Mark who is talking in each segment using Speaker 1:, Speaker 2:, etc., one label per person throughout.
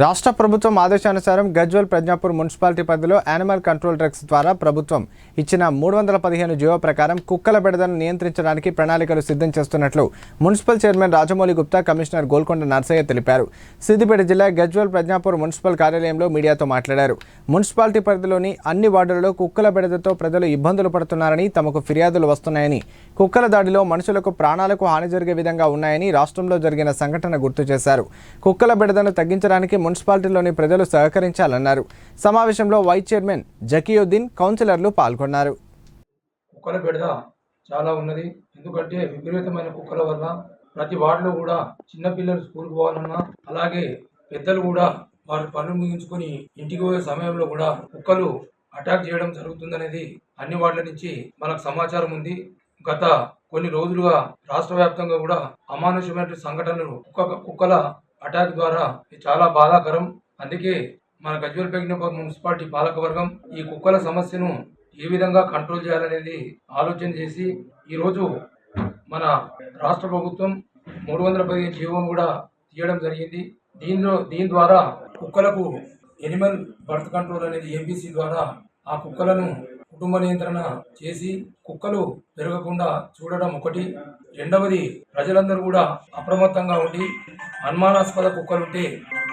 Speaker 1: రాష్ట్ర ప్రభుత్వం ఆదేశానుసారం గజ్వల్ ప్రజ్ఞాపూర్ మున్సిపాలిటీ పరిధిలో యానిమల్ కంట్రోల్ డ్రగ్స్ ద్వారా ప్రభుత్వం ఇచ్చిన మూడు వందల పదిహేను జీవో ప్రకారం కుక్కల బెడదను నియంత్రించడానికి ప్రణాళికలు సిద్ధం చేస్తున్నట్లు municipal chairman Rajamouli Gupta commissioner Golkonda Narsaiah తెలిపారు. సిద్దిపేట జిల్లా గజ్వల్ ప్రజ్ఞాపూర్ మున్సిపల్ కార్యాలయంలో మీడియాతో మాట్లాడారు. మున్సిపాలిటీ పరిధిలోని అన్ని వార్డులలో కుక్కల బెడదతో ప్రజలు ఇబ్బందులు పడుతున్నారని తమకు ఫిర్యాదులు వస్తున్నాయని కుక్కల దాడిలో మనుషులకు ప్రాణాలకు హాని జరిగే విధంగా ఉన్నాయని రాష్ట్రంలో జరిగిన సంఘటన గుర్తు చేశారు. కుక్కల బెడదను తగ్గించడానికి మున్సిపాలిటీలోని ప్రజలు సహకరించాలన్నారు. సమావేశంలో వైస్ చైర్మన్ జకీయుద్దీన్ కౌన్సిలర్లు పాల్గొన్నారు.
Speaker 2: కుక్కల బెడద చాలా ఉన్నది. ఎందుకంటే విపరీతమైన కుక్కల వల్ల ప్రతి వార్డులో కూడా చిన్నపిల్లలు స్కూల్ స్కూల్కి పోవాలన్నా అలాగే పెద్దలు కూడా వారి పనులు ముగించుకొని ఇంటికి పోయే సమయంలో కూడా కుక్కలు అటాక్ చేయడం జరుగుతుందనేది అన్ని వార్డుల నుంచి మనకు సమాచారం ఉంది. గత కొన్ని రోజులుగా రాష్ట్ర వ్యాప్తంగా కూడా అమానుషమైన సంఘటనలు కుక్క కుక్కల అటాక్ ద్వారా ఇది చాలా బాధాకరం. అందుకే మన గజ్వల్పేట మున్సిపాలిటీ పాలకవర్గం ఈ కుక్కల సమస్యను ఏ విధంగా కంట్రోల్ చేయాలనేది ఆలోచన చేసి ఈరోజు మన రాష్ట్ర ప్రభుత్వం మూడు వందల పదిహేను జీవం కూడా తీయడం జరిగింది. దీనిలో దీని ద్వారా కుక్కలకు ఎనిమల్ బర్త్ కంట్రోల్ అనేది ఎంబీసీ ద్వారా ఆ కుక్కలను కుటుంబ నియంత్రణ చేసి కుక్కలు పెరగకుండా చూడడం ఒకటి. రెండవది ప్రజలందరూ కూడా అప్రమత్తంగా ఉండి అనుమానాస్పద కుక్కలు ఉంటే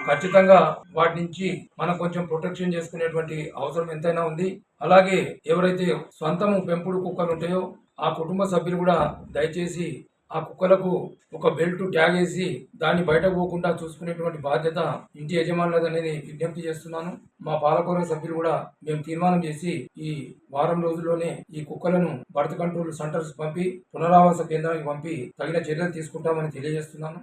Speaker 2: ఖచ్చితంగా వాటి నుంచి మనం కొంచెం ప్రొటెక్షన్ చేసుకునేటువంటి అవసరం ఎంతైనా ఉంది. అలాగే ఎవరైతే స్వంతము పెంపుడు కుక్కలు ఉంటాయో ఆ కుటుంబ సభ్యులు కూడా దయచేసి ఆ కుక్కలకు ఒక బెల్ట్ ట్యాగ్ వేసి దాన్ని బయటకు పోకుండా చూసుకునేటువంటి బాధ్యత ఇంటి యజమానులది అనేది విజ్ఞప్తి చేస్తున్నాను. మా పాలకవర్గ సభ్యులు కూడా మేము తీర్మానం చేసి ఈ వారం రోజుల్లోనే ఈ కుక్కలను బర్త్ కంట్రోల్ సెంటర్స్ పంపి పునరావాస కేంద్రానికి పంపి తగిన చర్యలు తీసుకుంటామని తెలియజేస్తున్నాను.